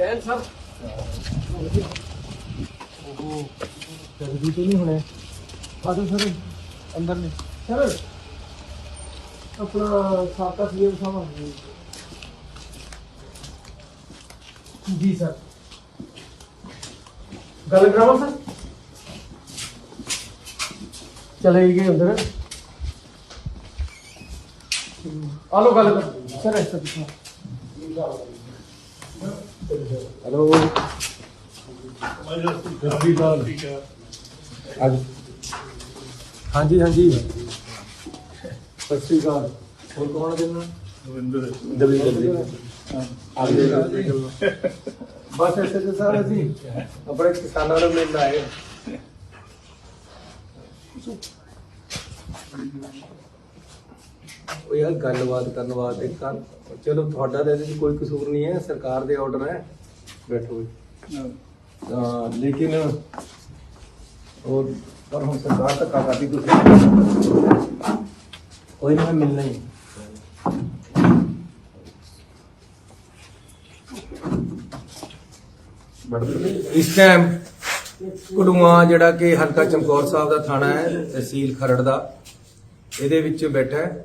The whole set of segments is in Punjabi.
ਜੈਨ ਸਰ ਉਹ ਜਲਦੀ ਤੋਂ ਨਹੀਂ ਹੋਣੇ ਆਜੋ ਸਰ ਅੰਦਰ ਨੇ ਸਰ ਆਪਣਾ ਸਾਕਾ ਸੀਐਮ ਸਾਹਿਬ ਜੀ ਸਰ ਗੱਲ ਕਰਾਵਾਂ ਸਰ ਚਲੇ ਗਏ ਅੰਦਰ ਆਲੋ ਗੱਲ ਕਰ ਸਰ ਐਸਾ ਦਿਖਾ ਹੈਲੋ। ਅੱਜ। ਹਾਂਜੀ ਹਾਂਜੀ। ਸਤਿ ਸ਼੍ਰੀ ਅਕਾਲ। ਹੋਰ ਕੌਣ ਦੇਣਾ ਦਵਿੰਦਰ। ਜੀ। ਆਗੇ ਬਸ ਤੇ ਸਾਰੇ ਅਸੀਂ ਆਪਣੇ ਕਿਸਾਨਾਂ ਨੂੰ ਮਿਲਣ ਆਏ। ਉਹ ਯਾਰ ਗੱਲਬਾਤ ਕਰਨ ਵਾਸਤੇ ਕਰ ਚਲੋ ਤੁਹਾਡਾ ਤਾਂ ਇਹਦੇ 'ਚ ਕੋਈ ਕਸੂਰ ਨਹੀਂ ਹੈ ਸਰਕਾਰ ਦੇ ਆਰਡਰ ਹੈ। ਬੈਠੋ ਜੀ। ਤਾਂ ਲੇਕਿਨ ਉਹ ਪਰ ਹੁਣ ਸਰਕਾਰ ਧੱਕਾ ਕਰਦੀ ਤੁਸੀਂ। ਕੋਈ ਨਾ ਮੈਂ ਮਿਲਣਾ ਹੀ। ਇਸ ਟਾਈਮ ਕੁੜੂਆ ਜਿਹੜਾ ਕਿ ਹਲਕਾ ਚਮਕੌਰ ਸਾਹਿਬ ਦਾ ਥਾਣਾ ਹੈ ਤਹਿਸੀਲ ਖਰੜ ਦਾ ਇਹਦੇ ਵਿੱਚ ਬੈਠਾ ਹੈ।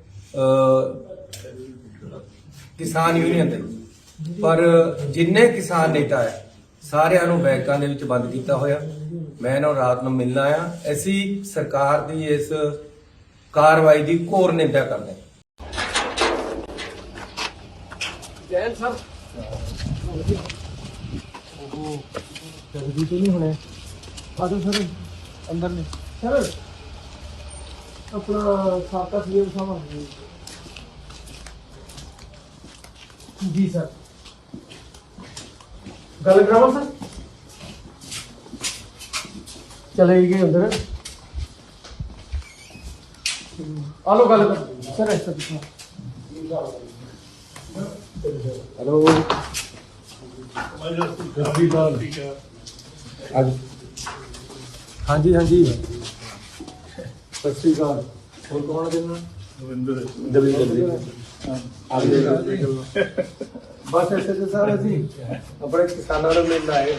ਕਿਸਾਨ ਯੂਨੀਅਨ ਦੇ। ਪਰ ਜਿੰਨੇ ਕਿਸਾਨ ਨੇਤਾ ਹੈ ਸਾਰਿਆਂ ਨੂੰ ਬੈਂਕਾਂ ਦੇ ਵਿੱਚ ਬੰਦ ਕੀਤਾ ਹੋਇਆ। ਮੈਂ ਇਹਨਾਂ ਨੂੰ ਰਾਤ ਨੂੰ ਮਿਲਣਾ ਆ ਅਸੀਂ ਸਰਕਾਰ ਦੀ ਇਸ ਕਾਰਵਾਈ ਦੀ ਘੋਰ ਨਿੰਦਾ ਕਰਦੇ ਹਾਂ। ਜੈਨ ਸਰ। ਉਹ ਜਲਦੀ ਤੋਂ ਨਹੀਂ ਹੋਣੇ। ਆਜੋ ਸਰ ਅੰਦਰ ਨੇ। ਸਰ ਆਪਣਾ ਸਾਕਾ ਸੀਐਮ ਸਾਹਿਬ ਜੀ ਸਰ। ਗੱਲ ਕਰਾਵਾਂ ਸਰ। ਚਲੇ ਗਏ ਅੰਦਰ। ਆਲੋ ਗੱਲ। ਕਰ ਸਰ ਐਸਾ ਦਿਖਾ ਹੈਲੋ। ਅੱਜ ਹਾਂਜੀ ਹਾਂਜੀ। ਸਤਿ ਸ਼੍ਰੀ ਅਕਾਲ। ਹੋਰ ਕੌਣ ਦੇਣਾ ਦਵਿੰਦਰ ਜੀ। ਆਗੇ ਬਸ ਐਸੇ ਤੇ ਸਾਰੇ ਅਸੀਂ ਆਪਣੇ ਕਿਸਾਨਾਂ ਨੂੰ ਮਿਲਣ ਆਏ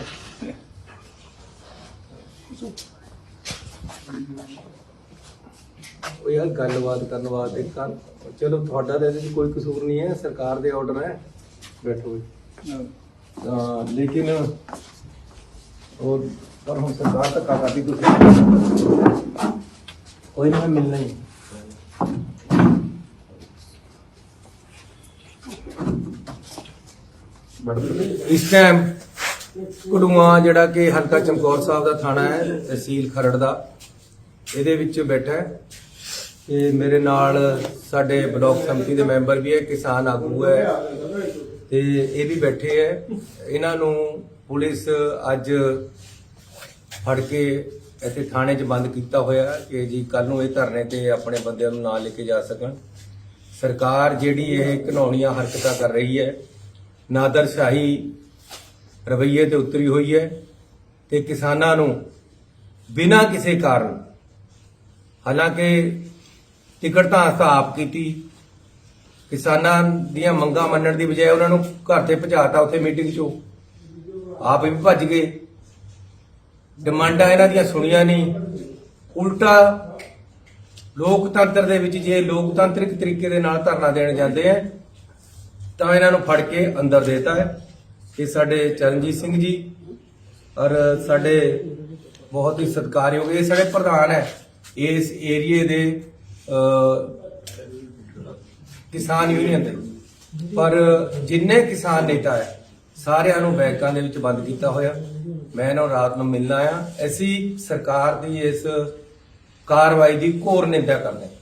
ਉਹ ਯਾਰ ਗੱਲਬਾਤ ਕਰਨ ਵਾਸਤੇ ਕਰ ਚਲੋ ਤੁਹਾਡਾ ਤਾਂ ਇਹਦੇ ਕੋਈ ਕਸੂਰ ਨਹੀਂ ਹੈ। ਸਰਕਾਰ ਦੇ ਆਰਡਰ ਹੈ। ਬੈਠੋ ਜੀ। ਤਾਂ ਲੇਕਿਨ ਉਹ ਪਰ ਹੁਣ ਸਰਕਾਰ ਧੱਕਾ ਕਰਦੀ ਤੁਸੀਂ। ਕੋਈ ਨਾ ਮਿਲਣਾ ਹੀ ਇਸ ਟਾਈਮ ਕੁੜੂਆ ਜਿਹੜਾ ਕਿ ਹਲਕਾ ਚਮਕੌਰ ਸਾਹਿਬ ਦਾ ਥਾਣਾ ਹੈ, ਤਹਿਸੀਲ ਖਰੜ ਦਾ, ਇਹਦੇ ਵਿੱਚ ਬੈਠਾ ਹੈ ਤੇ ਮੇਰੇ ਨਾਲ ਸਾਡੇ ਬਲਾਕ ਸਮਿਤੀ ਦੇ ਮੈਂਬਰ ਵੀ ਹੈ, ਕਿਸਾਨ ਆਗੂ ਹੈ ਤੇ ਇਹ ਵੀ ਬੈਠੇ ਹੈ। ਇਹਨਾਂ ਨੂੰ ਪੁਲਿਸ ਅੱਜ ਫੜ ਕੇ ਇੱਥੇ ਥਾਣੇ 'ਚ ਬੰਦ ਕੀਤਾ ਹੋਇਆ ਕਿ ਜੀ ਕੱਲ ਨੂੰ ਇਹ ਧਰਨੇ ਤੇ ਆਪਣੇ ਬੰਦਿਆਂ ਨੂੰ ਨਾਲ ਲੈ ਕੇ ਜਾ ਸਕਣ। ਸਰਕਾਰ ਜਿਹੜੀ ਇਹ ਘਿਨੌਣੀਆਂ ਹਰਕਤਾਂ ਕਰ ਰਹੀ ਹੈ ਨਾਦਰਸ਼ਾਹੀ ਰਵੱਈਏ ਤੇ ਉਤਰੀ ਹੋਈ ਹੈ ਤੇ ਕਿਸਾਨਾਂ ਨੂੰ ਬਿਨਾਂ ਕਿਸੇ ਕਾਰਨ ਹਾਲਾਂਕਿ ਟਿਕਟ ਤਾਂ ਅਸਾਂ ਆਪ ਕੀਤੀ, ਕਿਸਾਨਾਂ ਦੀਆਂ ਮੰਗਾਂ ਮੰਨਣ ਦੀ ਬਜਾਏ ਉਹਨਾਂ ਨੂੰ ਘਰ ਤੇ ਭਜਾਤਾ ਉੱਥੇ ਮੀਟਿੰਗ 'ਚੋਂ। ਆਪ ਵੀ ਭੱਜ ਗਏ। ਡਿਮਾਂਡਾਂ ਇਹਨਾਂ ਦੀਆਂ ਸੁਣੀਆਂ ਨਹੀਂ। ਉਲਟਾ ਲੋਕਤੰਤਰ ਦੇ ਵਿੱਚ ਜੇ ਲੋਕਤੰਤਰਿਕ ਤਰੀਕੇ ਦੇ ਨਾਲ ਧਰਨਾ ਦੇਣ ਜਾਂਦੇ ਆ, ਤਾਂ ਇਹਨਾਂ ਨੂੰ ਫੜ ਕੇ ਅੰਦਰ ਦੇਤਾ ਹੈ। ਇਹ ਸਾਡੇ ਚਰਨਜੀਤ ਸਿੰਘ ਜੀ ਔਰ ਸਾਡੇ ਬਹੁਤ ਹੀ ਸਤਿਕਾਰਯੋਗ, ਇਹ ਸਾਡੇ ਪ੍ਰਧਾਨ ਹੈ। ਇਸ ਏਰੀਏ ਦੇ ਕਿਸਾਨ ਯੂਨੀਅਨ ਦੇ। ਪਰ ਜਿੰਨੇ ਕਿਸਾਨ ਨੇਤਾ ਹੈ, ਸਾਰਿਆਂ ਨੂੰ ਬੈਂਕਾਂ ਦੇ ਵਿੱਚ ਬੰਦ ਕੀਤਾ ਹੋਇਆ। ਮੈਂ ਇਹਨਾਂ ਨੂੰ ਰਾਤ ਨੂੰ ਮਿਲਣਾ ਆ ਅਸੀਂ ਸਰਕਾਰ ਦੀ ਇਸ ਕਾਰਵਾਈ ਦੀ ਘੋਰ ਨਿੰਦਾ ਕਰਦੇ ਹਾਂ